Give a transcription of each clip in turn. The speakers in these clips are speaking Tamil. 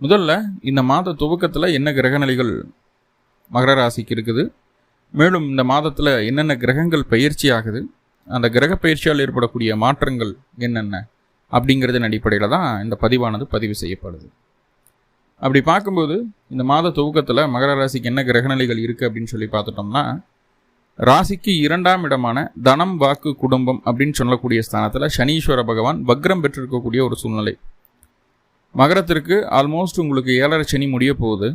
முதல்ல இந்த மாத துவக்கத்தில் என்ன கிரகநிலைகள் மகர ராசிக்கு இருக்குது? மேலும் இந்த மாதத்தில் என்னென்ன கிரகங்கள் பயிற்சி ஆகுது? அந்த கிரக பயிற்சியால் ஏற்படக்கூடிய மாற்றங்கள் என்னென்ன? அப்படிங்கிறதன் அடிப்படையில் தான் இந்த பதிவானது பதிவு செய்யப்படுது. அப்படி பார்க்கும்போது இந்த மாத துவக்கத்தில் மகர ராசிக்கு என்ன கிரகநிலைகள் இருக்குது அப்படின்னு சொல்லி பார்த்துட்டோம்னா ராசிக்கு இரண்டாம் இடமான தனம் வாக்கு குடும்பம் அப்படின்னு சொல்லக்கூடிய ஸ்தானத்தில் சனீஸ்வர பகவான் வக்ரம் பெற்றிருக்கக்கூடிய ஒரு சூழ்நிலை. மகரத்திற்கு ஆல்மோஸ்ட் உங்களுக்கு ஏழரை சனி முடிய போகுது.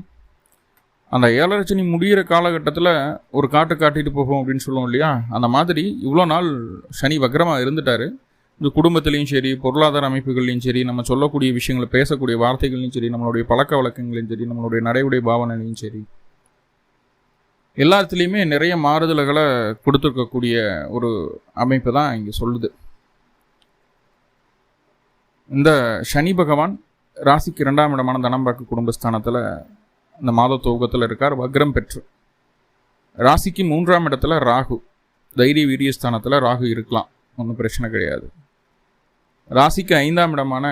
அந்த ஏழரை சனி முடிகிற காலகட்டத்தில் ஒரு காட்டு காட்டிட்டு போகும் அப்படின்னு சொல்லுவோம் இல்லையா? அந்த மாதிரி இவ்வளோ நாள் சனி வக்கரமாக இருந்துட்டார். இந்த குடும்பத்துலேயும் சரி பொருளாதார அமைப்புகள்லையும் சரி நம்ம சொல்லக்கூடிய விஷயங்களை பேசக்கூடிய வார்த்தைகள்லையும் சரி நம்மளுடைய பழக்க வழக்கங்களையும் சரி நம்மளுடைய நடைமுறை பாவனையும் சரி எல்லாத்துலேயுமே நிறைய மாறுதல்களை கொடுத்துருக்கக்கூடிய ஒரு அமைப்பு தான் இங்கே சொல்லுது. இந்த சனி பகவான் ராசிக்கு இரண்டாம் இடமான தனம்பாக்கு குடும்பஸ்தானத்தில் இந்த மாத துவக்கத்தில் இருக்கார் வக்ரம் பெற்று. ராசிக்கு மூன்றாம் இடத்துல ராகு. தைரிய வீரியஸ்தானத்தில் ராகு இருக்கலாம். ஒன்றும் பிரச்சனை கிடையாது. ராசிக்கு ஐந்தாம் இடமான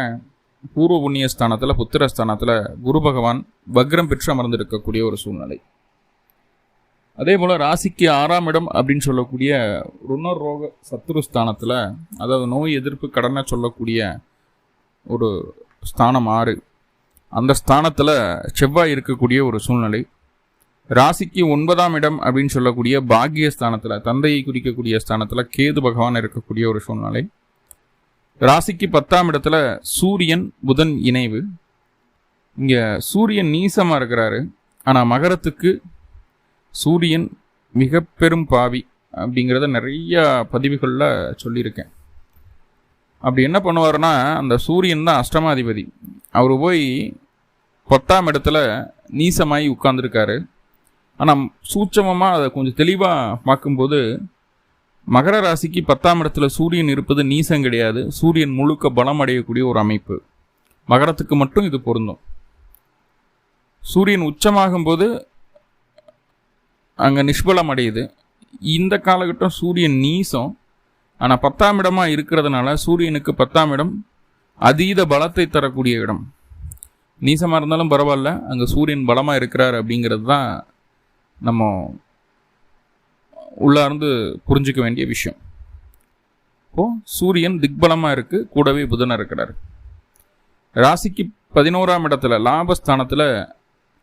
பூர்வ புண்ணிய ஸ்தானத்தில் புத்திரஸ்தானத்தில் குரு பகவான் வக்ரம் பெற்று அமர்ந்திருக்கக்கூடிய ஒரு சூழ்நிலை. அதே போல் ராசிக்கு ஆறாம் இடம் அப்படின்னு சொல்லக்கூடிய ருணர் ரோக சத்துரு ஸ்தானத்தில் அதாவது நோய் எதிர்ப்பு கடனை சொல்லக்கூடிய ஒரு ஸ்தானம் ஆறு. அந்த ஸ்தானத்தில் செவ்வாய் இருக்கக்கூடிய ஒரு சூழ்நிலை. ராசிக்கு ஒன்பதாம் இடம் அப்படின்னு சொல்லக்கூடிய பாக்கிய ஸ்தானத்தில் தந்தையை குறிக்கக்கூடிய ஸ்தானத்தில் கேது பகவான் இருக்கக்கூடிய ஒரு சூழ்நிலை. ராசிக்கு பத்தாம் இடத்துல சூரியன் புதன் இணைவு. இங்கே சூரியன் நீசமாக இருக்கிறாரு. ஆனால் மகரத்துக்கு சூரியன் மிக பெரும் பாவி அப்படிங்கிறத நிறையா பதிவுகளில் சொல்லியிருக்கேன். அப்படி என்ன பண்ணுவார்னா அந்த சூரியன் தான் அஷ்டமாதிபதி. அவர் போய் பத்தாம் இடத்துல நீசமாகி உட்கார்ந்துருக்காரு. ஆனால் சூட்சமமாக அதை கொஞ்சம் தெளிவாக பார்க்கும்போது மகர ராசிக்கு பத்தாம் இடத்துல சூரியன் இருப்பது நீசம் கிடையாது. சூரியன் முழுக்க பலம் அடையக்கூடிய ஒரு அமைப்பு. மகரத்துக்கு மட்டும் இது பொருந்தும். சூரியன் உச்சமாகும்போது அங்கே நிஷ்பலம் அடையுது. இந்த காலகட்டம் சூரியன் நீசம். ஆனால் பத்தாம் இடமாக இருக்கிறதுனால சூரியனுக்கு பத்தாம் இடம் அதீத பலத்தை தரக்கூடிய இடம். நீசமாக இருந்தாலும் பரவாயில்ல அங்கே சூரியன் பலமாக இருக்கிறார் அப்படிங்கிறது தான் நம்ம உள்ளார்ந்து புரிஞ்சிக்க வேண்டிய விஷயம். இப்போது சூரியன் திக்பலமாக இருக்குது கூடவே புதனாக இருக்கிறார். ராசிக்கு பதினோராம் இடத்துல லாபஸ்தானத்தில்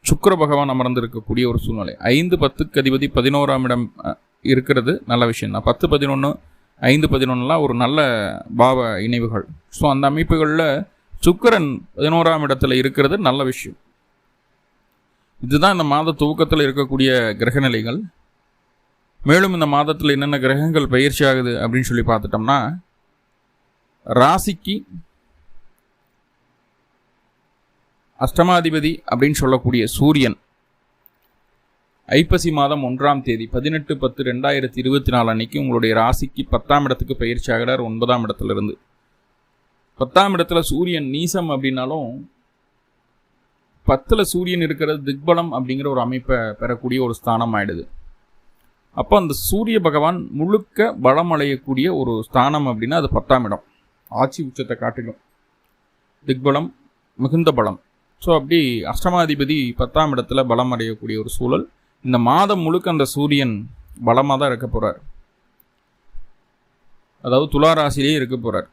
சுக்கர பகவான் அமர்ந்திருக்கக்கூடிய ஒரு சூழ்நிலை. ஐந்து பத்துக்கு அதிபதி பதினோராம் இடம் இருக்கிறது நல்ல விஷயம் தான். பத்து பதினொன்று ஐந்து பதினொன்றுலாம் ஒரு நல்ல பாவ இணைவுகள். ஸோ அந்த அமைப்புகளில் சுக்கரன் பதினோராம் இடத்துல இருக்கிறது நல்ல விஷயம். இதுதான் இந்த மாத துவக்கத்தில் இருக்கக்கூடிய கிரகநிலைகள். மேலும் இந்த மாதத்தில் என்னென்ன கிரகங்கள் பயிற்சி ஆகுது அப்படின்னு சொல்லி பார்த்துட்டோம்னா ராசிக்கு அஷ்டமாதிபதி அப்படின்னு சொல்லக்கூடிய சூரியன். ஐப்பசி மாதம் ஒன்றாம் தேதி பதினெட்டு பத்து ரெண்டாயிரத்தி இருபத்தி நாலு அன்னைக்கு உங்களுடைய ராசிக்கு பத்தாம் இடத்துக்கு பயிற்சி ஆகிறார் ஒன்பதாம் இடத்துலேருந்து. பத்தாம் இடத்துல சூரியன் நீசம் அப்படின்னாலும் பத்தில் சூரியன் இருக்கிறது திக்பலம் அப்படிங்கிற ஒரு அமைப்பை பெறக்கூடிய ஒரு ஸ்தானம் ஆயிடுது. அப்போ அந்த சூரிய பகவான் முழுக்க பலம் அடையக்கூடிய ஒரு ஸ்தானம் அப்படின்னா அது பத்தாம் இடம். ஆட்சி உச்சத்தை காட்டிலும். திக்பலம் மிகுந்த பலம். ஸோ அப்படி அஷ்டமாதிபதி பத்தாம் இடத்துல பலம் அடையக்கூடிய ஒரு சூழல். இந்த மாதம் முழுக்க அந்த சூரியன் பலமாக தான் இருக்க போகிறார் அதாவது துலா ராசிலேயே இருக்க போகிறார்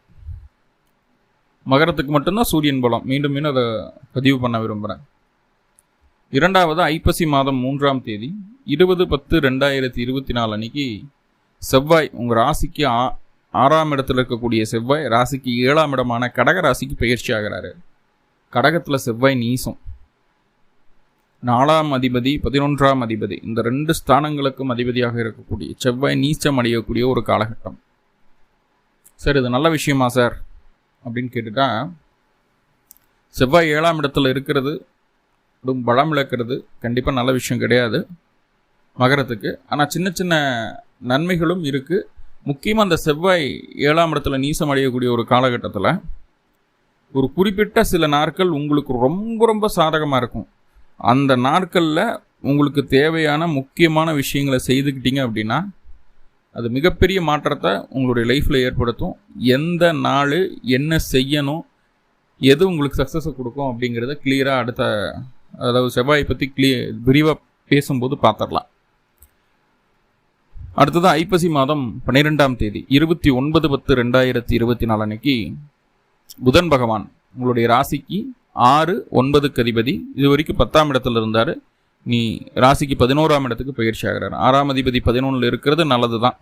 மகரத்துக்கு மட்டும்தான் சூரியன் பலம். மீண்டும் மீண்டும் அதை பதிவு பண்ண விரும்புகிறேன் இரண்டாவது ஐப்பசி மாதம் மூன்றாம் தேதி இருபது பத்து ரெண்டாயிரத்தி இருபத்தி நாலு அன்னைக்கு செவ்வாய் உங்கள் ராசிக்கு ஆ ஆறாம் இடத்துல இருக்கக்கூடிய செவ்வாய் ராசிக்கு ஏழாம் இடமான கடக ராசிக்கு பயிற்சி ஆகிறாரு. கடகத்தில் செவ்வாய் நீசம். நாலாம் அதிபதி பதினொன்றாம் அதிபதி இந்த ரெண்டு ஸ்தானங்களுக்கும் அதிபதியாக இருக்கக்கூடிய செவ்வாய் நீச்சம் அடையக்கூடிய ஒரு காலகட்டம். சார் இது நல்ல விஷயமா சார்? அப்படின்னு கேட்டுட்டா செவ்வாய் ஏழாம் இடத்துல இருக்கிறது அதுவும் பலம் இழக்கிறது கண்டிப்பாக நல்ல விஷயம் கிடையாது மகரத்துக்கு. ஆனால் சின்ன சின்ன நன்மைகளும் இருக்குது முக்கியமாக அந்த செவ்வாய் ஏழாம் இடத்துல நீசம் அடையக்கூடிய ஒரு காலகட்டத்தில் ஒரு குறிப்பிட்ட சில நாட்கள் உங்களுக்கு ரொம்ப ரொம்ப சாதகமாக இருக்கும். அந்த நாட்களில் உங்களுக்கு தேவையான முக்கியமான விஷயங்களை செய்துக்கிட்டீங்க அப்படின்னா அது மிகப்பெரிய மாற்றத்தை உங்களுடைய லைஃப்பில் ஏற்படுத்தும். எந்த நாள் என்ன செய்யணும் எது உங்களுக்கு சக்ஸஸை கொடுக்கும் அப்படிங்கிறத கிளியராக அடுத்த அதாவது செவ்வாயை பற்றி கிளியர் விரிவாக பேசும்போது பார்த்துடலாம். அடுத்தது ஐப்பசி மாதம் பன்னிரெண்டாம் தேதி இருபத்தி ஒன்பது பத்து ரெண்டாயிரத்தி இருபத்தி நாலு அன்னைக்கு புதன் பகவான் உங்களுடைய ராசிக்கு ஆறு ஒன்பதுக்கு அதிபதி. இது வரைக்கும் பத்தாம் இடத்துல இருந்தார். நீ ராசிக்கு பதினோராம் இடத்துக்கு பயிற்சி ஆகிறார். ஆறாம் அதிபதி பதினொன்றில் இருக்கிறது நல்லது தான்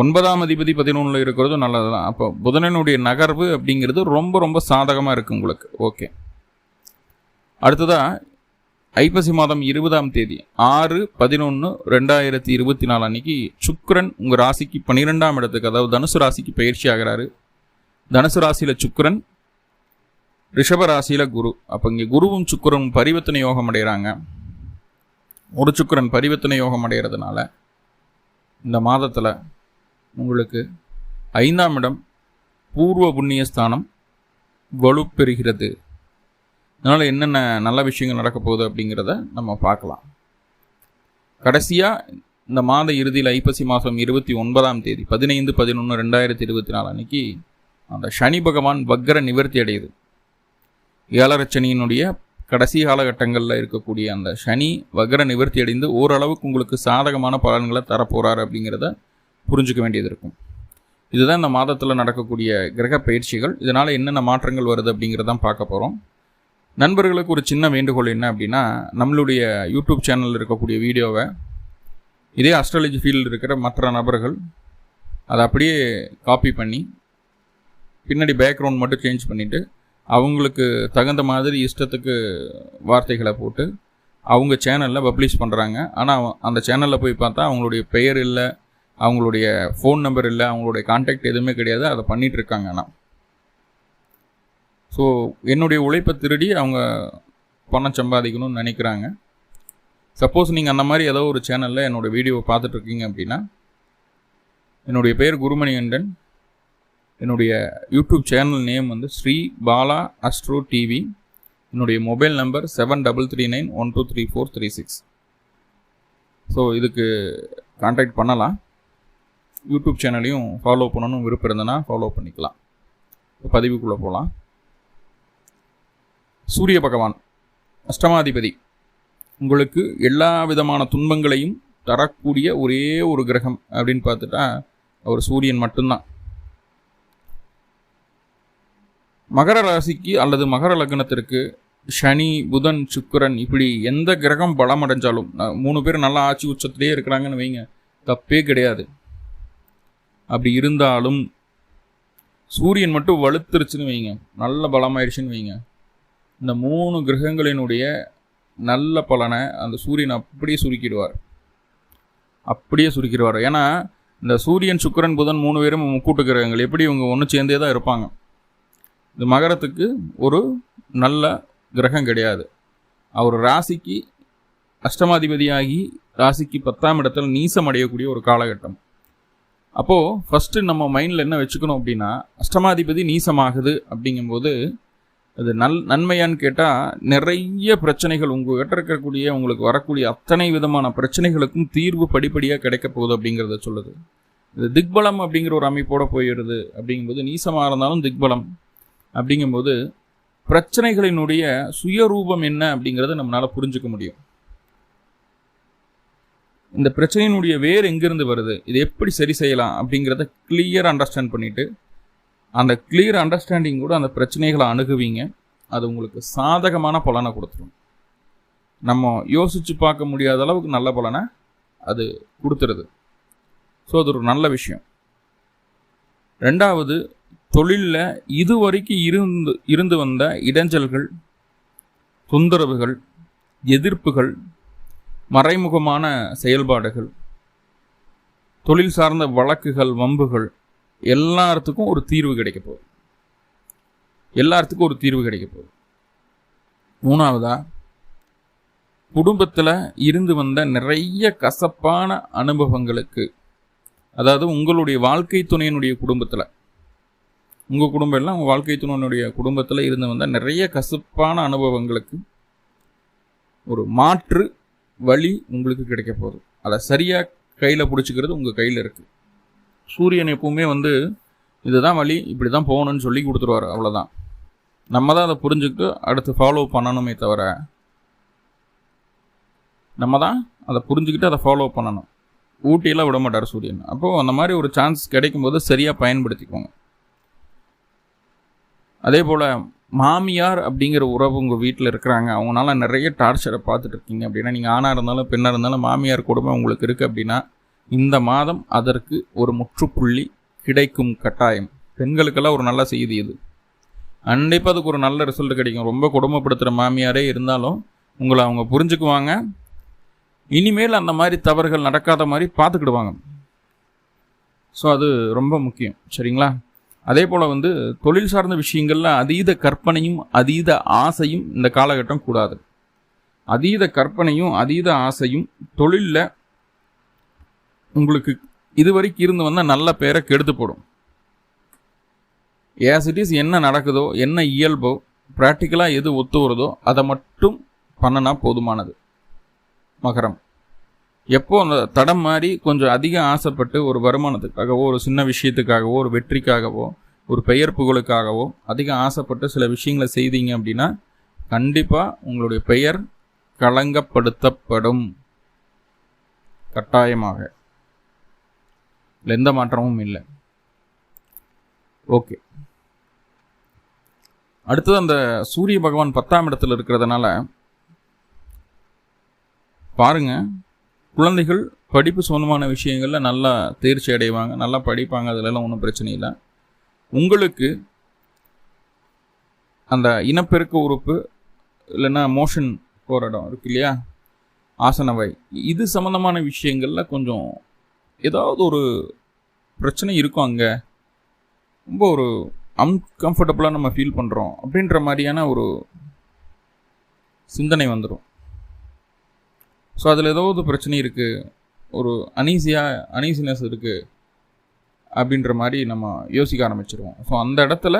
ஒன்பதாம் அதிபதி பதினொன்றில் இருக்கிறது நல்லது தான் அப்போ புதனனுடைய நகர்வு அப்படிங்கிறது ரொம்ப ரொம்ப சாதகமாக இருக்குது உங்களுக்கு. ஓகே. அடுத்ததாக ஐப்பசி மாதம் இருபதாம் தேதி ஆறு பதினொன்று ரெண்டாயிரத்தி இருபத்தி நாலு அன்னைக்கு சுக்கரன் உங்கள் ராசிக்கு பன்னிரெண்டாம் இடத்துக்கு அதாவது தனுசு ராசிக்கு பயிற்சி ஆகிறாரு. தனுசு ராசியில் சுக்கரன் ரிஷபராசியில் குரு. அப்போ இங்கே குருவும் சுக்கரனும் பரிவர்த்தனை யோகம் அடைகிறாங்க ஒரு சுக்கரன் பரிவர்த்தனை யோகம் அடைகிறதுனால இந்த மாதத்தில் உங்களுக்கு ஐந்தாம் இடம் பூர்வ புண்ணியஸ்தானம் வலுப்பெறுகிறது. அதனால் என்னென்ன நல்ல விஷயங்கள் நடக்க போகுது அப்படிங்கிறத நம்ம பார்க்கலாம். கடைசியாக இந்த மாத இறுதியில் ஐப்பசி மாதம் இருபத்தி ஒன்பதாம் தேதி பதினைந்து பதினொன்று ரெண்டாயிரத்தி இருபத்தி நாலு அன்னைக்கு அந்த சனி பகவான் வக்கர நிவர்த்தி அடையுது. ஏழரச்சனியினுடைய கடைசி காலகட்டங்களில் இருக்கக்கூடிய அந்த சனி வக்கர நிவர்த்தி அடைந்து ஓரளவுக்கு உங்களுக்கு சாதகமான பலன்களை தரப்போகிறார் அப்படிங்கிறத புரிஞ்சுக்க வேண்டியது இருக்கும். இதுதான் இந்த மாதத்தில் நடக்கக்கூடிய கிரக பயிற்சிகள். இதனால் என்னென்ன மாற்றங்கள் வருது அப்படிங்கிறதான் பார்க்க போகிறோம் நண்பர்களுக்கு ஒரு சின்ன வேண்டுகோள் என்ன அப்படின்னா நம்மளுடைய யூடியூப் சேனலில் இருக்கக்கூடிய வீடியோவை இதே அஸ்ட்ராலஜி ஃபீல்டில் இருக்கிற மற்ற நபர்கள் அதை அப்படியே காப்பி பண்ணி பின்னாடி பேக்ரவுண்ட் மட்டும் சேஞ்ச் பண்ணிவிட்டு அவங்களுக்கு தகுந்த மாதிரி இஷ்டத்துக்கு வார்த்தைகளை போட்டு அவங்க சேனலில் பப்ளிஷ் பண்ணுறாங்க ஆனால் அந்த சேனலில் போய் பார்த்தா அவங்களுடைய பெயர் இல்லை அவங்களுடைய ஃபோன் நம்பர் இல்லை அவங்களுடைய கான்டாக்ட் எதுவுமே கிடையாது. அதை பண்ணிகிட்ருக்காங்க ஆனால் ஸோ என்னுடைய உழைப்பை திருடி அவங்க பணம் சம்பாதிக்கணும்னு நினைக்கிறாங்க. சப்போஸ் நீங்கள் அந்த மாதிரி ஏதோ ஒரு சேனலில் என்னோடய வீடியோவை பார்த்துட்ருக்கீங்க அப்படின்னா என்னுடைய பேர் குருமணிகண்டன். என்னுடைய யூடியூப் சேனல் நேம் வந்து ஸ்ரீ பாலா அஸ்ட்ரோ டிவி. என்னுடைய mobile number seven double three nine one two three four three six. So இதுக்கு கான்டாக்ட் பண்ணலாம். யூடியூப் சேனலையும் ஃபாலோ பண்ணணும் விருப்பம் இருந்ததுன்னா ஃபாலோ பண்ணிக்கலாம். பதிவுக்குள்ளே போகலாம் சூரிய பகவான் அஷ்டமாதிபதி உங்களுக்கு எல்லா விதமான துன்பங்களையும் தரக்கூடிய ஒரே ஒரு கிரகம் அப்படின்னு பார்த்துட்டா அவர் சூரியன் மட்டும்தான். மகர ராசிக்கு அல்லது மகர லக்னத்திற்கு சனி புதன் சுக்கரன் இப்படி எந்த கிரகம் பலம் அடைஞ்சாலும் மூணு பேர் நல்லா ஆட்சி உச்சத்திலே இருக்கிறாங்கன்னு வைங்க. தப்பே கிடையாது. அப்படி இருந்தாலும் சூரியன் மட்டும் வலுத்துருச்சுன்னு வைங்க. நல்ல பலமாயிடுச்சுன்னு வைங்க. இந்த மூணு கிரகங்களினுடைய நல்ல பலனை அந்த சூரியன் அப்படியே சுருக்கிடுவார். அப்படியே சுருக்கிடுவார். ஏன்னா இந்த சூரியன் சுக்கரன் புதன் மூணு பேரும் கூட்டு கிரகங்கள். எப்படி இவங்க ஒன்று சேர்ந்தே தான் இருப்பாங்க. இந்த மகரத்துக்கு ஒரு நல்ல கிரகம் கிடையாது. அவர் ராசிக்கு அஷ்டமாதிபதியாகி ராசிக்கு பத்தாம் இடத்துல நீசம் அடையக்கூடிய ஒரு காலகட்டம். அப்போது ஃபஸ்ட்டு நம்ம மைண்டில் என்ன வச்சுக்கணும் அப்படின்னா அஷ்டமாதிபதி நீசமாகுது அப்படிங்கும்போது அது நல் நன்மையான்னு கேட்டால் நிறைய பிரச்சனைகள் உங்கள் கிட்ட இருக்கக்கூடிய உங்களுக்கு வரக்கூடிய அத்தனை விதமான பிரச்சனைகளுக்கும் தீர்வு படிப்படியாக கிடைக்க போகுது அப்படிங்கிறத சொல்லுது. இது திக்பலம் அப்படிங்கிற ஒரு அமைப்போடு போயிடுது அப்படிங்கும்போது நீசமாக இருந்தாலும் திக்பலம். அப்படிங்கும்போது பிரச்சனைகளினுடைய சுயரூபம் என்ன அப்படிங்கிறத நம்மளால் புரிஞ்சுக்க முடியும். இந்த பிரச்சனையினுடைய வேர் எங்கேருந்து வருது? இது எப்படி சரி செய்யலாம் அப்படிங்கிறத கிளியர் அண்டர்ஸ்டாண்ட் பண்ணிவிட்டு அந்த கிளியர் அண்டர்ஸ்டாண்டிங் கூட அந்த பிரச்சனைகளை அணுகுவீங்க. அது உங்களுக்கு சாதகமான பலனை கொடுத்துரும். நம்ம யோசித்து பார்க்க முடியாத அளவுக்கு நல்ல பலனை அது கொடுத்துருது. ஸோ அது ஒரு நல்ல விஷயம். ரெண்டாவது தொழிலில் இதுவரைக்கும் இருந்து இருந்து வந்த இடைஞ்சல்கள் தொந்தரவுகள் எதிர்ப்புகள் மறைமுகமான செயல்பாடுகள் தொழில் சார்ந்த வழக்குகள் வம்புகள் எல்லாத்துக்கும் ஒரு தீர்வு கிடைக்க போகுது. எல்லாத்துக்கும் ஒரு தீர்வு கிடைக்க போகுது. மூணாவதா குடும்பத்தில் இருந்து வந்த நிறைய கசப்பான அனுபவங்களுக்கு அதாவது உங்களுடைய வாழ்க்கை துணையினுடைய குடும்பத்தில் உங்கள் குடும்பம் எல்லாம் உங்கள் வாழ்க்கை துணனுடைய குடும்பத்தில் இருந்து வந்தால் நிறைய கசப்பான அனுபவங்களுக்கு ஒரு மாற்று வழி உங்களுக்கு கிடைக்க போகுது. அதை சரியாக கையில் பிடிச்சிக்கிறது உங்கள் கையில் இருக்குது சூரியன் எப்பவுமே வந்து இதுதான் வழி இப்படி தான் போகணும்னு சொல்லி கொடுத்துருவாரு அவ்வளோதான் நம்ம தான் அதை புரிஞ்சுக்கிட்டு அடுத்து ஃபாலோ பண்ணணுமே தவிர நம்ம தான் அதை புரிஞ்சுக்கிட்டு அதை ஃபாலோ பண்ணணும். ஊட்டியெல்லாம் விட மாட்டார் சூரியன். அப்போது அந்த மாதிரி ஒரு சான்ஸ் கிடைக்கும்போது சரியாக பயன்படுத்திக்கோங்க. அதே போல் மாமியார் அப்படிங்கிற உறவு உங்கள் வீட்டில் இருக்கிறாங்க. அவங்களால நிறைய டார்ச்சரை பார்த்துட்டு இருக்கீங்க அப்படின்னா நீங்கள் ஆணாக இருந்தாலும் பெண்ணாக இருந்தாலும் மாமியார் குடும்பம் உங்களுக்கு இருக்குது அப்படின்னா இந்த மாதம் அதற்கு ஒரு முற்றுப்புள்ளி கிடைக்கும் கட்டாயம். பெண்களுக்கெல்லாம் ஒரு நல்ல செய்தி இது. கண்டிப்பாக அதுக்கு ஒரு நல்ல ரிசல்ட் கிடைக்கும். ரொம்ப குடும்பப்படுத்துகிற மாமியாரே இருந்தாலும் உங்களை அவங்க புரிஞ்சுக்குவாங்க. இனிமேல் அந்த மாதிரி தவறுகள் நடக்காத மாதிரி பார்த்துக்கிடுவாங்க. ஸோ அது ரொம்ப முக்கியம். சரிங்களா? அதே போல் வந்து தொழில் சார்ந்த விஷயங்களில் அதீத கற்பனையும் அதீத ஆசையும் இந்த காலகட்டம் கூடாது. அதீத கற்பனையும் அதீத ஆசையும் தொழிலில் உங்களுக்கு இதுவரைக்கும் இருந்து வந்தால் நல்ல பேரை கெடுத்து போடும். ஏஸ் இட் இஸ் என்ன நடக்குதோ என்ன இயல்போ ப்ராக்டிக்கலாக எது ஒத்து வருதோ அதை மட்டும் பண்ணனா போதுமானது. மகரம். எப்போ அந்த தடம் மாதிரி கொஞ்சம் அதிகம் ஆசைப்பட்டு ஒரு வருமானத்துக்காகவோ ஒரு சின்ன விஷயத்துக்காகவோ ஒரு வெற்றிக்காகவோ ஒரு பெயர் புகழுக்காகவோ அதிகம் ஆசைப்பட்டு சில விஷயங்களை செய்தீங்க அப்படின்னா கண்டிப்பாக உங்களுடைய பெயர் களங்கப்படுத்தப்படும். கட்டாயமாக. எந்த மாற்றமும் இல்லை. ஓகே. அடுத்தது அந்த சூரிய பகவான் பத்தாம் இடத்துல இருக்கிறதுனால பாருங்க. குழந்தைகள் படிப்பு சம்பந்தமான விஷயங்களில் நல்லா தேர்ச்சி அடைவாங்க நல்லா படிப்பாங்க அதிலெல்லாம் ஒன்றும் பிரச்சனை இல்லை. உங்களுக்கு அந்த இனப்பெருக்க உறுப்பு இல்லைன்னா மோஷன் போகிற இடம் இருக்கு இல்லையா? ஆசனவை இது சம்மந்தமான விஷயங்களில் கொஞ்சம் ஏதாவது ஒரு பிரச்சனை இருக்கும் அங்கே. ரொம்ப ஒரு அன்கம்ஃபர்டபுளாக நம்ம ஃபீல் பண்ணுறோம் அப்படின்ற மாதிரியான ஒரு சிந்தனை வந்துடும் ஸோ அதில் ஏதோ ஒரு பிரச்சனை இருக்குது ஒரு அனீசியாக அனீசினஸ் இருக்குது அப்படின்ற மாதிரி நம்ம யோசிக்க ஆரம்பிச்சிருவோம். ஸோ அந்த இடத்துல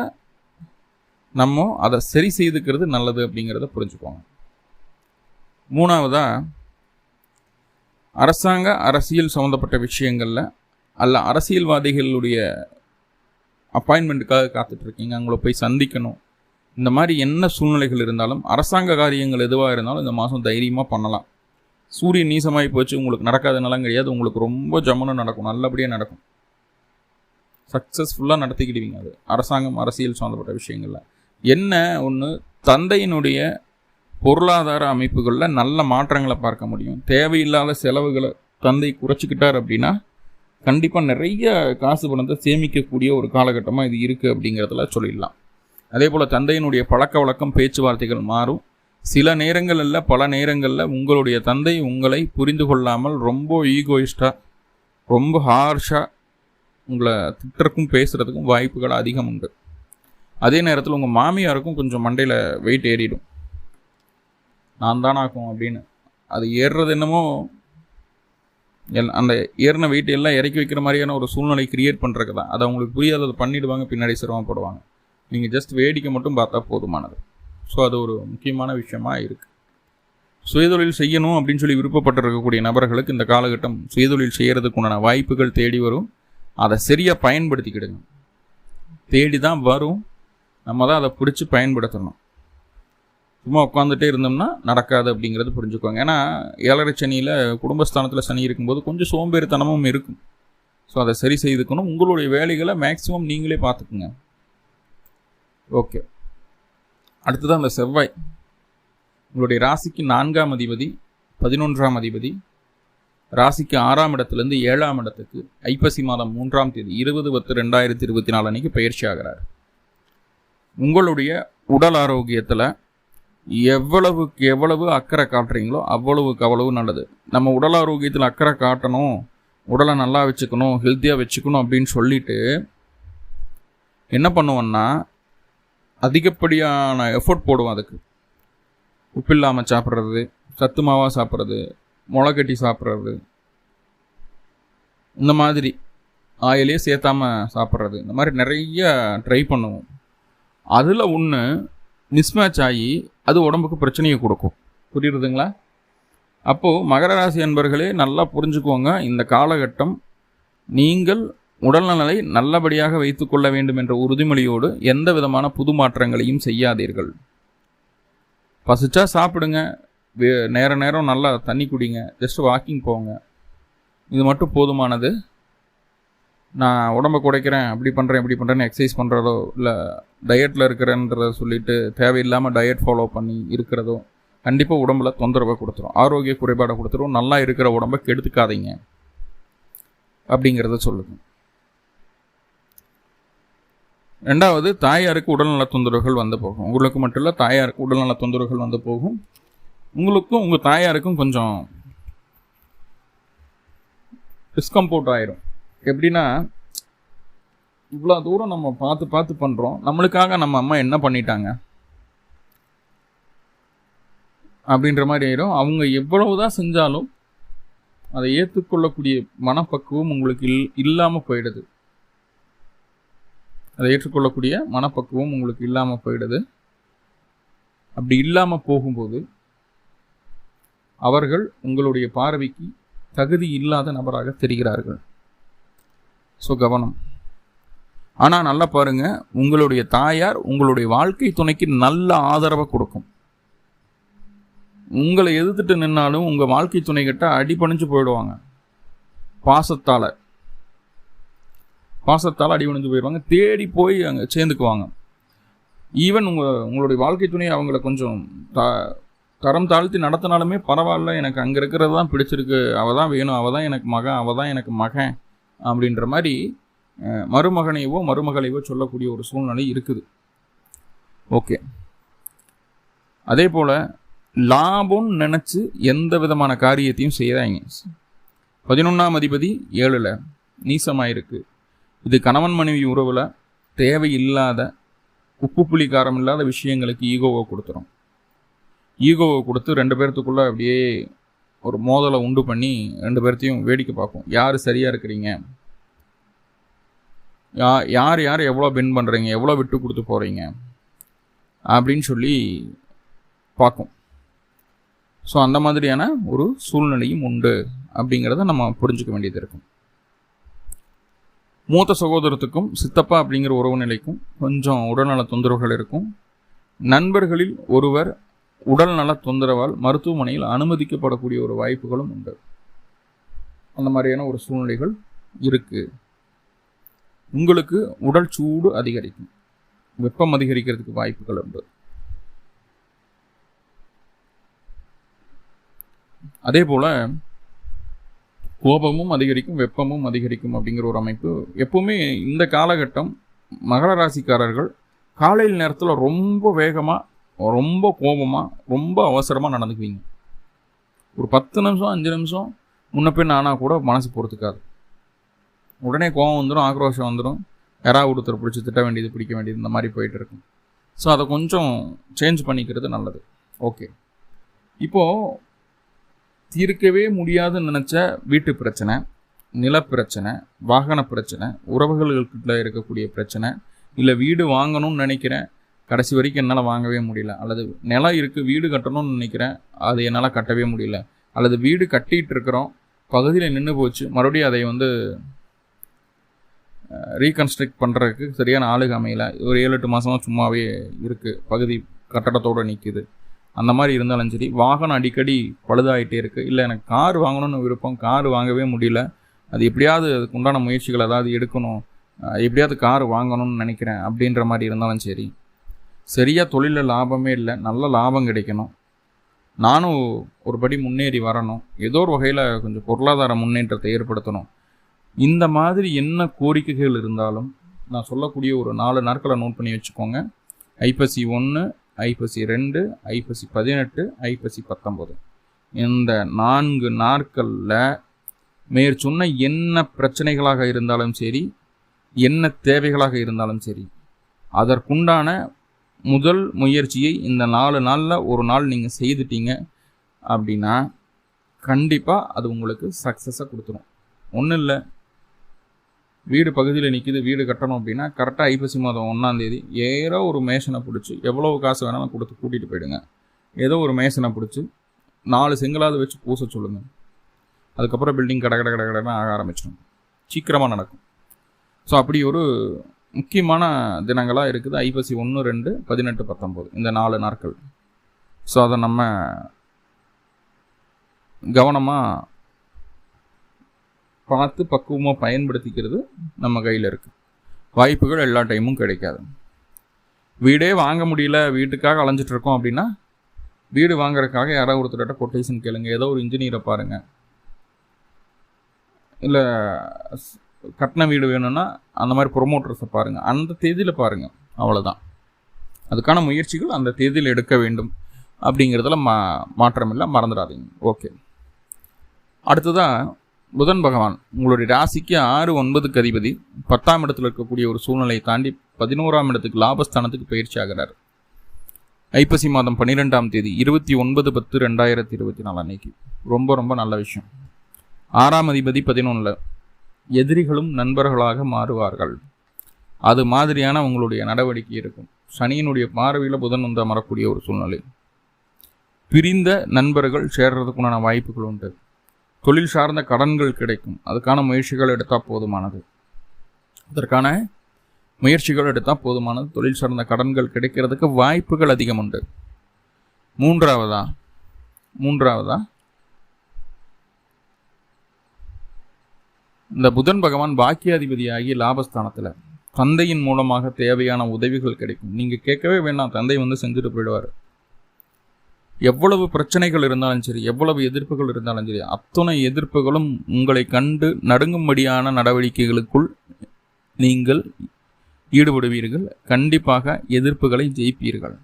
நம்ம அதை சரி செய்துக்கிறது நல்லது அப்படிங்கிறத புரிஞ்சுக்குவோம். மூணாவதாக அரசாங்க அரசியல் சம்மந்தப்பட்ட விஷயங்களில் அல்ல அரசியல்வாதிகளுடைய அப்பாயின்மெண்ட்டுக்காக காத்துட்ருக்கீங்க. அவங்கள போய் சந்திக்கணும். இந்த மாதிரி என்ன சூழ்நிலைகள் இருந்தாலும் அரசாங்க காரியங்கள் எதுவாக இருந்தாலும் இந்த மாதம் தைரியமாக பண்ணலாம். சூரியன் நீசமாகி போச்சு உங்களுக்கு நடக்காதனாலாம் கிடையாது உங்களுக்கு ரொம்ப ஜமனம் நடக்கும் நல்லபடியாக நடக்கும். சக்ஸஸ்ஃபுல்லாக நடத்திக்கிடுவீங்க அது. அரசாங்கம் அரசியல் சம்மந்தப்பட்ட விஷயங்களில். என்ன ஒன்று தந்தையினுடைய பொருளாதார அமைப்புகளில் நல்ல மாற்றங்களை பார்க்க முடியும். தேவையில்லாத செலவுகளை தந்தை குறைச்சிக்கிட்டார் அப்படின்னா கண்டிப்பாக நிறைய காசு பணத்தை சேமிக்கக்கூடிய ஒரு காலகட்டமாக இது இருக்குது அப்படிங்கிறதுல சொல்லிடலாம். அதே போல் தந்தையினுடைய பழக்க வழக்கம் பேச்சுவார்த்தைகள் மாறும். சில நேரங்களில் பல நேரங்களில் உங்களுடைய தந்தை உங்களை புரிந்து கொள்ளாமல் ரொம்ப ஈகோயிஸ்டாக ரொம்ப ஹார்ஷாக உங்களை திட்டுறக்கும் பேசுகிறதுக்கும் வாய்ப்புகள் அதிகம் உண்டு. அதே நேரத்தில் உங்கள் மாமியாருக்கும் கொஞ்சம் மண்டையில் வெயிட் ஏறிடும். நான் தானாக்கும் அப்படின்னு. அது ஏறுறது என்னமோ எல் அந்த ஏறின வெயிட் எல்லாம் இறக்கி வைக்கிற மாதிரியான ஒரு சூழ்நிலை கிரியேட் பண்ணுறதுக்கு தான். அதை அவங்களுக்கு புரியாத பண்ணிவிடுவாங்க பின்னாடி சிரமப்படுவாங்க. நீங்கள் ஜஸ்ட் வேடிக்கை மட்டும் பார்த்தா போதுமானது. ஸோ அது ஒரு முக்கியமான விஷயமாக இருக்குது சுயதொழில் செய்யணும் அப்படின்னு சொல்லி விருப்பப்பட்டிருக்கக்கூடிய நபர்களுக்கு இந்த காலகட்டம் சுயதொழில் செய்கிறதுக்கு உண்டான வாய்ப்புகள் தேடி வரும். அதை சரியாக பயன்படுத்திக்கிடுங்க. தேடி தான் வரும். நம்ம தான் அதை பிடிச்சி பயன்படுத்தணும். சும்மா உட்காந்துட்டே இருந்தோம்னா நடக்காது அப்படிங்கிறது புரிஞ்சுக்கோங்க. ஏன்னா ஏழரை சனியில் குடும்பஸ்தானத்தில் சனி இருக்கும்போது கொஞ்சம் சோம்பேறித்தனமும் இருக்கும். ஸோ அதை சரி செய்துக்கணும். உங்களுடைய வேலைகளை மேக்ஸிமம் நீங்களே பார்த்துக்குங்க. ஓகே அடுத்தது அந்த செவ்வாய். உங்களுடைய ராசிக்கு நான்காம் அதிபதி பதினொன்றாம் அதிபதி ராசிக்கு ஆறாம் இடத்துலேருந்து ஏழாம் இடத்துக்கு ஐப்பசி மாதம் மூன்றாம் தேதி இருபது பத்து ரெண்டாயிரத்தி இருபத்தி நாலு அன்னைக்கு பயிற்சி ஆகிறார். உங்களுடைய உடல் ஆரோக்கியத்தில் எவ்வளவுக்கு எவ்வளவு அக்கறை காட்டுறீங்களோ அவ்வளவுக்கு அவ்வளவு நல்லது. நம்ம உடல் ஆரோக்கியத்தில் அக்கறை காட்டணும் உடலை நல்லா வச்சுக்கணும் ஹெல்த்தியாக வச்சுக்கணும் அப்படின்னு சொல்லிட்டு என்ன பண்ணுவோன்னா அதிகப்படியான எஃபோர்ட் போடுவோம் அதுக்கு. உப்பு இல்லாமல் சாப்பிட்றது சத்து மாவாக சாப்பிட்றது முளைக்கட்டி சாப்பிட்றது. இந்த மாதிரி ஆயிலே சேர்த்தாமல் சாப்பிட்றது. இந்த மாதிரி நிறைய ட்ரை பண்ணுவோம். அதில் ஒன்று மிஸ்மேட்ச் ஆகி அது உடம்புக்கு பிரச்சனையை கொடுக்கும். புரியுறதுங்களா? அப்போது மகர ராசி அன்பர்களே நல்லா புரிஞ்சுக்கோங்க. இந்த காலகட்டம் நீங்கள் உடல்நலனை நல்லபடியாக வைத்துக்கொள்ள வேண்டும் என்ற உறுதிமொழியோடு எந்த விதமான புது மாற்றங்களையும் செய்யாதீர்கள். பசிச்சா சாப்பிடுங்க. வே- நேர நேரம் நல்லா தண்ணி குடிங்க. ஜஸ்ட் வாக்கிங் போங்க. இது மட்டும் போதுமானது. நான் உடம்ப குறைக்கிறேன் அப்படி பண்ணுறேன் இப்படி பண்ணுறேன்னு எக்ஸசைஸ் பண்ணுறதோ இல்லை டயட்டில் இருக்கிறேன்றத சொல்லிட்டு தேவையில்லாமல் டயட் ஃபாலோ பண்ணி இருக்கிறதோ கண்டிப்பாக உடம்புல தொந்தரவை கொடுத்துரும். ஆரோக்கிய குறைபாடை கொடுத்துரும். நல்லா இருக்கிற உடம்ப கெடுத்துக்காதீங்க. அப்படிங்கிறத சொல்லுங்கள் ரெண்டாவது தாயாருக்கு உடல்நல தொந்தரவுகள் வந்து போகும். உங்களுக்கு மட்டும் இல்லை தாயாருக்கு உடல்நல தொந்தரவுகள் வந்து போகும். உங்களுக்கும் உங்கள் தாயாருக்கும் கொஞ்சம் டிஸ்கம்போர்ட் ஆயிரும். எப்படின்னா இவ்வளோ தூரம் நம்ம பார்த்து பார்த்து பண்ணுறோம் நம்மளுக்காக நம்ம அம்மா என்ன பண்ணிட்டாங்க? அப்படின்ற மாதிரி ஆயிரும். அவங்க எவ்வளவுதான் செஞ்சாலும் அதை ஏற்றுக்கொள்ளக்கூடிய மனப்பக்குவம் உங்களுக்கு இல் இல்லாமல் போயிடுது. அதை ஏற்றுக்கொள்ளக்கூடிய மனப்பக்குவம் உங்களுக்கு இல்லாமல் போயிடுது. அப்படி இல்லாமல் போகும்போது அவர்கள் உங்களுடைய பார்வைக்கு தகுதி இல்லாத நபராக தெரிகிறார்கள். ஸோ கவனம். ஆனால் நல்லா பாருங்க உங்களுடைய தாயார் உங்களுடைய வாழ்க்கை துணைக்கு நல்ல ஆதரவை கொடுக்கும். உங்களை எதிர்த்துட்டு நின்னாலும் உங்கள் வாழ்க்கை துணை கிட்ட அடிபணிஞ்சு போயிடுவாங்க. பாசத்தால். பாசத்தால் அடிபணிஞ்சு போயிடுவாங்க தேடி போய் அங்கே சேர்ந்துக்குவாங்க. ஈவன் உங்கள் உங்களுடைய வாழ்க்கை துணை அவங்கள கொஞ்சம் த தரம் தாழ்த்தி நடத்தினாலுமே பரவாயில்ல எனக்கு அங்கே இருக்கிறது தான் பிடிச்சிருக்கு. அவள் தான் வேணும் அவள் தான் எனக்கு மகன் அவள் தான் எனக்கு மகன் அப்படின்ற மாதிரி மருமகனையவோ மருமகளையோ சொல்லக்கூடிய ஒரு சூழ்நிலை இருக்குது. ஓகே அதே போல் லாபம்னு நினச்சி எந்த விதமான காரியத்தையும் செய்கிறாங்க பதினொன்றாம் அதிபதி ஏழில் நீசமாக இருக்குது இது கணவன் மனைவி உறவில் தேவையில்லாத உப்பு புளி காரம் இல்லாத விஷயங்களுக்கு ஈகோவை கொடுத்துரும். ஈகோவை கொடுத்து ரெண்டு பேர்த்துக்குள்ளே அப்படியே ஒரு மோதலை உண்டு பண்ணி ரெண்டு பேர்த்தையும் வேடிக்கை பார்க்கும் யார் சரியாக இருக்கிறீங்க? யா யார் யார் எவ்வளோ பென் பண்ணுறீங்க எவ்வளோ விட்டு கொடுத்து போகிறீங்க அப்படின்னு சொல்லி பார்க்கும். ஸோ அந்த மாதிரியான ஒரு சூழ்நிலையும் உண்டு அப்படிங்கிறத நம்ம புரிஞ்சுக்க வேண்டியது இருக்கும். மூத்த சகோதரத்துக்கும் சித்தப்பா அப்படிங்கிற உறவு நிலைக்கும் கொஞ்சம் உடல்நல தொந்தரவுகள் இருக்கும். நண்பர்களில் ஒருவர் உடல்நல தொந்தரவால் மருத்துவமனையில் அனுமதிக்கப்படக்கூடிய ஒரு வாய்ப்புகளும் உண்டு. அந்த மாதிரியான ஒரு சூழ்நிலைகள் இருக்குது உங்களுக்கு உடல் சூடு அதிகரிக்கும். வெப்பம் அதிகரிக்கிறதுக்கு வாய்ப்புகள் உண்டு. அதே போல் கோபமும் அதிகரிக்கும் வெப்பமும் அதிகரிக்கும் அப்படிங்கிற ஒரு அமைப்பு. எப்போவுமே இந்த காலகட்டம் மகர ராசிக்காரர்கள் காலையில் நேரத்தில் ரொம்ப வேகமாக ரொம்ப கோபமாக ரொம்ப அவசரமாக நடந்துக்குவீங்க. ஒரு பத்து நிமிஷம் அஞ்சு நிமிஷம் முன்ன பின் ஆனால் கூட மனசு பொறுத்துக்காது. உடனே கோபம் வந்துடும் ஆக்ரோஷம் வந்துடும் யாராவது ஒருத்தர் பிடிச்சி திட்ட வேண்டியது பிடிக்க வேண்டியது இந்த மாதிரி போயிட்டு இருக்கும். ஸோ அதை கொஞ்சம் சேஞ்ச் பண்ணிக்கிறது நல்லது. ஓகே இப்போது தீர்க்கவே முடியாதுன்னு நினச்ச வீட்டு பிரச்சனை நிலப்பிரச்சனை வாகன பிரச்சனை உறவுகளுக்குள்ள இருக்கக்கூடிய பிரச்சனை இல்லை வீடு வாங்கணும்னு நினைக்கிறேன் கடைசி வரைக்கும் என்னால் வாங்கவே முடியல. அல்லது நிலம் இருக்குது வீடு கட்டணும்னு நினைக்கிறேன் அது என்னால் கட்டவே முடியல. அல்லது வீடு கட்டிகிட்டு இருக்கிறோம் பகுதியில் நின்று போச்சு மறுபடியும் அதை வந்து ரீகன்ஸ்ட்ரக்ட் பண்ணுறதுக்கு சரியான ஆளுக அமையல. ஒரு ஏழு எட்டு மாதமாக சும்மாவே இருக்குது பகுதி கட்டடத்தோடு நிற்கிது அந்த மாதிரி இருந்தாலும் சரி வாகனம் அடிக்கடி பழுதாயிட்டே இருக்குது இல்லை எனக்கு கார் வாங்கணும்னு விருப்பம் கார் வாங்கவே முடியல. அது எப்படியாவது அதுக்கு உண்டான முயற்சிகள் ஏதாவது எடுக்கணும். எப்படியாவது கார் வாங்கணும்னு நினைக்கிறேன் அப்படின்ற மாதிரி இருந்தாலும் சரி. சரியாக தொழிலில் லாபமே இல்லை நல்ல லாபம் கிடைக்கணும். நானும் ஒரு படி முன்னேறி வரணும். ஏதோ ஒரு வகையில் கொஞ்சம் பொருளாதார முன்னேற்றத்தை ஏற்படுத்தணும். இந்த மாதிரி என்ன கோரிக்கைகள் இருந்தாலும் நான் சொல்லக்கூடிய ஒரு நாலு நாட்களை நோட் பண்ணி வச்சுக்கோங்க. ஐப்பசி ஒன்று ஐப்பசி ரெண்டு ஐப்பசி பதினெட்டு ஐப்பசி பத்தொம்போது இந்த நான்கு நாட்களில் மேற்சொன்ன என்ன பிரச்சனைகளாக இருந்தாலும் சரி என்ன தேவைகளாக இருந்தாலும் சரி அதற்குண்டான முதல் முயற்சியை இந்த நாலு நாளில் ஒரு நாள் நீங்கள் செய்துட்டீங்க அப்படின்னா கண்டிப்பாக அது உங்களுக்கு சக்ஸஸாக கொடுத்துரும். ஒன்றும் இல்லை வீடு பகுதியில் நிற்கிது வீடு கட்டணும் அப்படின்னா கரெக்டாக ஐப்பசி மாதம் ஒன்றாந்தேதி ஏதோ ஒரு மேஷனை பிடிச்சி எவ்வளோ காசு வேணாலும் கொடுத்து கூட்டிகிட்டு போயிடுங்க. ஏதோ ஒரு மேஷனை பிடிச்சி நாலு செங்கலாவது வச்சு பூச சொல்லுங்கள் அதுக்கப்புறம் பில்டிங் கடை கடை கடை கடைன்னு ஆக ஆரம்பிச்சிடும். சீக்கிரமாக நடக்கும். ஸோ அப்படி ஒரு முக்கியமான தினங்களாக இருக்குது. ஐப்பசி ஒன்று ரெண்டு பதினெட்டு பத்தொம்போது இந்த நாலு நாட்கள். ஸோ அதை நம்ம கவனமாக பார்த்து பக்குவமாக பயன்படுத்திக்கிறது நம்ம கையில் இருக்குது வாய்ப்புகள் எல்லா டைமும் கிடைக்காது. வீடே வாங்க முடியல வீட்டுக்காக அலைஞ்சிட்டு இருக்கோம் அப்படின்னா வீடு வாங்குறதுக்காக யாராவது ஒருத்தர்கிட்ட கொட்டேஷன் கேளுங்க. ஏதோ ஒரு இன்ஜினியரை பாருங்கள் இல்லை கட்டின வீடு வேணும்னா அந்த மாதிரி ப்ரொமோட்டர்ஸை பாருங்கள் அந்த தேதியில் பாருங்கள் அவ்வளோதான் அதுக்கான முயற்சிகள் அந்த தேதியில் எடுக்க வேண்டும். அப்படிங்கிறதுல மா மாற்றமில்லை மறந்துடாதீங்க. ஓகே அடுத்ததாக புதன் பகவான் உங்களுடைய ராசிக்கு ஆறு ஒன்பதுக்கு அதிபதி பத்தாம் இடத்துல இருக்கக்கூடிய ஒரு சூழ்நிலையை தாண்டி பதினோராம் இடத்துக்கு லாபஸ்தானத்துக்கு பயிற்சி ஆகிறார். ஐப்பசி மாதம் பன்னிரெண்டாம் தேதி இருபத்தி ஒன்பது பத்து ரெண்டாயிரத்தி இருபத்தி நாலு அன்னைக்கு. ரொம்ப ரொம்ப நல்ல விஷயம். ஆறாம் அதிபதி பதினொன்றில் எதிரிகளும் நண்பர்களாக மாறுவார்கள். அது மாதிரியான உங்களுடைய நடவடிக்கை இருக்கும். சனியினுடைய பார்வையில் புதன் வந்து அமரக்கூடிய ஒரு சூழ்நிலை. பிரிந்த நண்பர்கள் சேர்றதுக்குண்டான வாய்ப்புகள் உண்டு. தொழில் சார்ந்த கடன்கள் கிடைக்கும். அதுக்கான முயற்சிகள் எடுத்தால் போதுமானது. அதற்கான முயற்சிகள் எடுத்தால் போதுமானது. தொழில் சார்ந்த கடன்கள் கிடைக்கிறதுக்கு வாய்ப்புகள் அதிகம் உண்டு. மூன்றாவதா? மூன்றாவதா? இந்த புதன் பகவான் பாக்கியாதிபதியாகி லாபஸ்தானத்தில். தந்தையின் மூலமாக தேவையான உதவிகள் கிடைக்கும். நீங்கள் கேட்கவே வேண்டாம். தந்தை வந்து செஞ்சுட்டு போயிடுவார். எவ்வளவு பிரச்சனைகள் இருந்தாலும் சரி எவ்வளவு எதிர்ப்புகள் இருந்தாலும் சரி அத்தனை எதிர்ப்புகளும் உங்களை கண்டு நடுங்கும்படியான நடவடிக்கைகளுக்குள் நீங்கள் ஈடுபடுவீர்கள். கண்டிப்பாக எதிர்ப்புகளை ஜெயிப்பீர்கள்.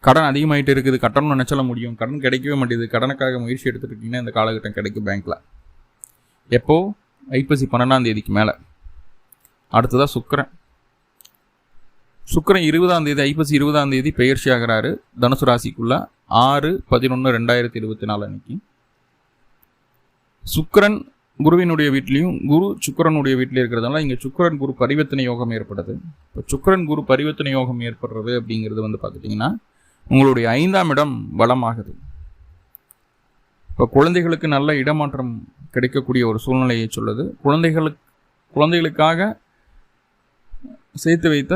கடன் அதிகமாயிட்டு இருக்குது. கட்டணம் நினச்சல முடியும். கடன் கிடைக்கவே மாட்டேது கடனுக்காக முயற்சி எடுத்துட்டு இருக்கீங்கன்னா இந்த காலகட்டம் கிடைக்கும் பேங்க்ல. எப்போ? ஐப்பசி பன்னெண்டாம் தேதிக்கு மேலே. அடுத்ததாக சுக்கரன். சுக்கரன் இருபதாம் தேதி ஐப்பசி இருபதாம் தேதி பெயர்ச்சி ஆகிறாரு தனுசு ராசிக்குள்ள ஆறு பதினொன்று ரெண்டாயிரத்தி இருபத்தி நாலு அன்னைக்கு. சுக்கரன் குருவினுடைய வீட்லேயும் குரு சுக்கரனுடைய வீட்டிலே இருக்கிறதுனால இங்கே சுக்கரன் குரு பரிவர்த்தனை யோகம் ஏற்படுது. இப்போ சுக்கரன் குரு பரிவர்த்தனை யோகம் ஏற்படுறது அப்படிங்கிறது வந்து பார்த்துட்டிங்கன்னா உங்களுடைய ஐந்தாம் இடம் வளமாகுது. இப்போ குழந்தைகளுக்கு நல்ல இடமாற்றம் கிடைக்கக்கூடிய ஒரு சூழ்நிலையை சொல்லுது. குழந்தைகளுக்கு குழந்தைகளுக்காக சேர்த்து வைத்த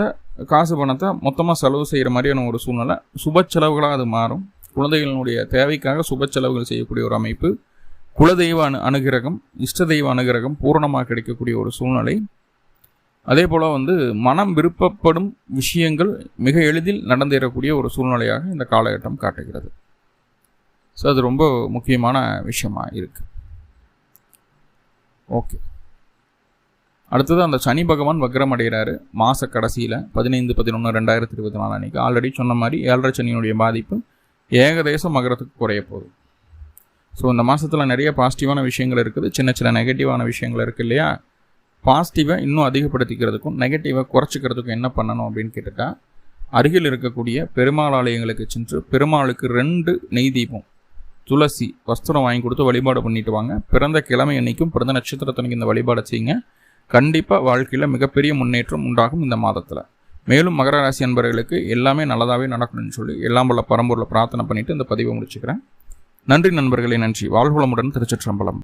காசு பணத்தை மொத்தமாக செலவு செய்கிற மாதிரியான ஒரு சூழ்நிலை. சுப செலவுகளாக அது மாறும். குழந்தைகளினுடைய தேவைக்காக சுப செலவுகள் செய்யக்கூடிய ஒரு அமைப்பு. குலதெய்வ அனு அனுகிரகம் இஷ்ட தெய்வ அனுகிரகம் பூரணமாக கிடைக்கக்கூடிய ஒரு சூழ்நிலை. அதே போல் வந்து மனம் விருப்பப்படும் விஷயங்கள் மிக எளிதில் நடந்தேறக்கூடிய ஒரு சூழ்நிலையாக இந்த காலகட்டம் காட்டுகிறது. ஸோ அது ரொம்ப முக்கியமான விஷயமாக இருக்குது ஓகே அடுத்தது அந்த சனி பகவான் வக்ரம் அடைகிறாரு மாத கடைசியில் பதினைந்து பதினொன்று ரெண்டாயிரத்தி இருபத்தி நாலு அன்றைக்கி ஆல்ரெடி சொன்ன மாதிரி ஏழரை சனியினுடைய பாதிப்பு ஏகதேசம் மகரத்துக்கு குறைய போகுது. ஸோ இந்த மாதத்தில் நிறைய பாசிட்டிவான விஷயங்கள் இருக்குது. சின்ன சின்ன நெகட்டிவான விஷயங்கள் இருக்குது இல்லையா? பாசிட்டிவை இன்னும் அதிகப்படுத்திக்கிறதுக்கும் நெகட்டிவை குறைச்சிக்கிறதுக்கும் என்ன பண்ணணும் அப்படின்னு கேட்டுட்டா அருகில் இருக்கக்கூடிய பெருமாள் ஆலயங்களுக்கு சென்று பெருமாளுக்கு ரெண்டு நெய் தீபம். துளசி வஸ்திரம் வாங்கி கொடுத்து வழிபாடு பண்ணிட்டு வாங்க. பிறந்த கிழமை அன்னைக்கும் பிறந்த நட்சத்திரத்தன்னைக்கு இந்த வழிபாடு செய்யுங்க. கண்டிப்பாக வாழ்க்கையில் மிகப்பெரிய முன்னேற்றம் உண்டாகும் இந்த மாதத்தில். மேலும் மகர ராசி அன்பர்களுக்கு எல்லாமே நல்லதாகவே நடக்கணும்னு சொல்லி எல்லாம் உள்ள பரம்பூரில் பிரார்த்தனை பண்ணிவிட்டு இந்த பதிவை முடிச்சுக்கிறேன். நன்றி நண்பர்களே நன்றி. வாழ்வுளமுடன் திருச்சிற்றம்பலம்.